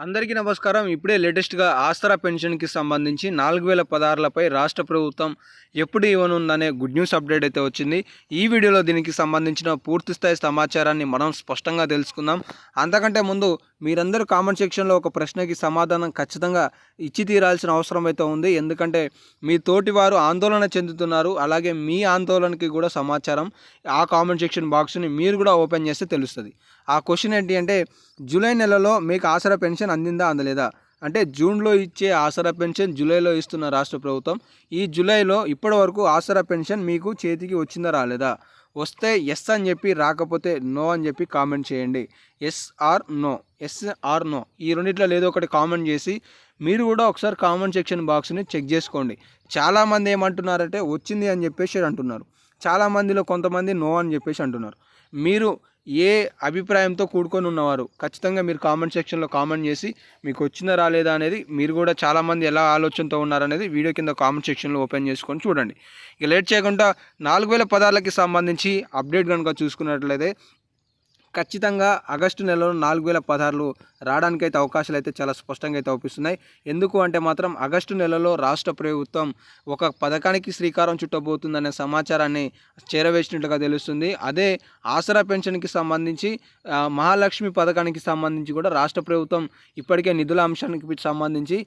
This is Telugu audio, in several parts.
అందరికీ నమస్కారం. ఇప్పుడే లేటెస్ట్గా ఆసరా పెన్షన్కి సంబంధించి నాలుగు వేల పదహారులపై రాష్ట్ర ప్రభుత్వం ఎప్పుడు ఇవ్వనుందనే గుడ్ న్యూస్ అప్డేట్ అయితే వచ్చింది. ఈ వీడియోలో దీనికి సంబంధించిన పూర్తి స్థాయి సమాచారాన్ని మనం స్పష్టంగా తెలుసుకుందాం. అంతకంటే ముందు మీరందరూ కామెంట్ సెక్షన్లో ఒక ప్రశ్నకి సమాధానం ఖచ్చితంగా ఇచ్చి తీరాల్సిన అవసరం అయితే ఉంది. ఎందుకంటే మీ తోటి వారు ఆందోళన చెందుతున్నారు. అలాగే మీ ఆందోళనకి కూడా సమాచారం ఆ కామెంట్ సెక్షన్ బాక్స్ని మీరు కూడా ఓపెన్ చేస్తే తెలుస్తుంది. ఆ క్వశ్చన్ ఏంటి అంటే జూలై నెలలో మీకు ఆసరా పెన్షన్ అందిందా అందలేదా? అంటే జూన్లో ఇచ్చే ఆసరా పెన్షన్ జూలైలో ఇస్తున్న రాష్ట్ర ప్రభుత్వం. ఈ జూలైలో ఇప్పటి వరకు ఆసరా పెన్షన్ మీకు చేతికి వచ్చిందా రాలేదా? వస్తే ఎస్ అని చెప్పి రాకపోతే నో అని చెప్పి కామెంట్ చేయండి. Yes or no. Yes or no. ఈ రెండిట్లో లేదో ఒకటి కామెంట్ చేసి మీరు కూడా ఒకసారి కామెంట్ సెక్షన్ బాక్స్ని చెక్ చేసుకోండి. చాలామంది ఏమంటున్నారంటే వచ్చింది అని చెప్పేసి అంటున్నారు. చాలామందిలో కొంతమంది నో అని చెప్పేసి అంటున్నారు. మీరు ఏ అభిప్రాయంతో కూడుకొని ఉన్నవారు ఖచ్చితంగా మీరు కామెంట్ సెక్షన్లో కామెంట్ చేసి మీకు వచ్చిందా రాలేదా అనేది మీరు కూడా చాలామంది ఎలా ఆలోచనతో ఉన్నారనేది వీడియో కింద కామెంట్ సెక్షన్లో ఓపెన్ చేసుకొని చూడండి. ఇక లేట్ చేయకుండా నాలుగు వేల పదార్లకి సంబంధించి అప్డేట్ కనుక చూసుకున్నట్లయితే ఖచ్చితంగా ఆగస్టు నెలలో నాలుగు వేల పదహారులు అయితే అవకాశాలు అయితే చాలా స్పష్టంగా అయితే అవుపిస్తున్నాయి. ఎందుకు అంటే మాత్రం ఆగస్టు నెలలో రాష్ట్ర ప్రభుత్వం ఒక పథకానికి శ్రీకారం చుట్టబోతుందనే సమాచారాన్ని చేరవేసినట్లుగా తెలుస్తుంది. అదే ఆసరా పెన్షన్కి సంబంధించి మహాలక్ష్మి పథకానికి సంబంధించి కూడా రాష్ట్ర ప్రభుత్వం ఇప్పటికే నిధుల అంశానికి సంబంధించి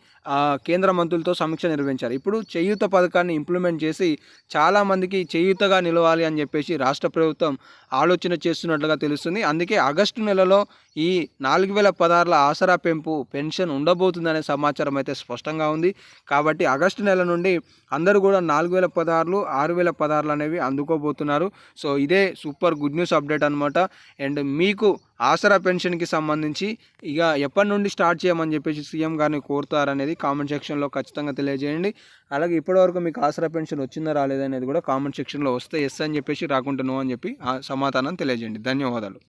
కేంద్ర మంత్రులతో సమీక్ష నిర్వహించారు. ఇప్పుడు చేయూత పథకాన్ని ఇంప్లిమెంట్ చేసి చాలామందికి చేయూతగా నిలవాలి అని చెప్పేసి రాష్ట్ర ప్రభుత్వం ఆలోచన చేస్తున్నట్లుగా తెలుస్తుంది. అందుకే ఆగస్టు నెలలో ఈ నాలుగు వేల పదహారుల ఆసరా పెంపు పెన్షన్ ఉండబోతుందనే సమాచారం అయితే స్పష్టంగా ఉంది. కాబట్టి ఆగస్టు నెల నుండి అందరూ కూడా నాలుగు వేల పదహారులు ఆరు వేల పదహారులు అనేవి అందుకోబోతున్నారు. సో ఇదే సూపర్ గుడ్ న్యూస్ అప్డేట్ అనమాట అండ్ మీకు ఆసరా పెన్షన్కి సంబంధించి ఇక ఎప్పటి నుండి స్టార్ట్ చేయమని చెప్పేసి సీఎం గారిని కోరుతారనేది కామెంట్ సెక్షన్లో ఖచ్చితంగా తెలియజేయండి. అలాగే ఇప్పటివరకు మీకు ఆసరా పెన్షన్ వచ్చిందా రాలేదనేది కూడా కామెంట్ సెక్షన్లో వస్తే ఎస్ అని చెప్పేసి రాకుంటే అని చెప్పి ఆ సమాధానం తెలియజేయండి. ధన్యవాదాలు.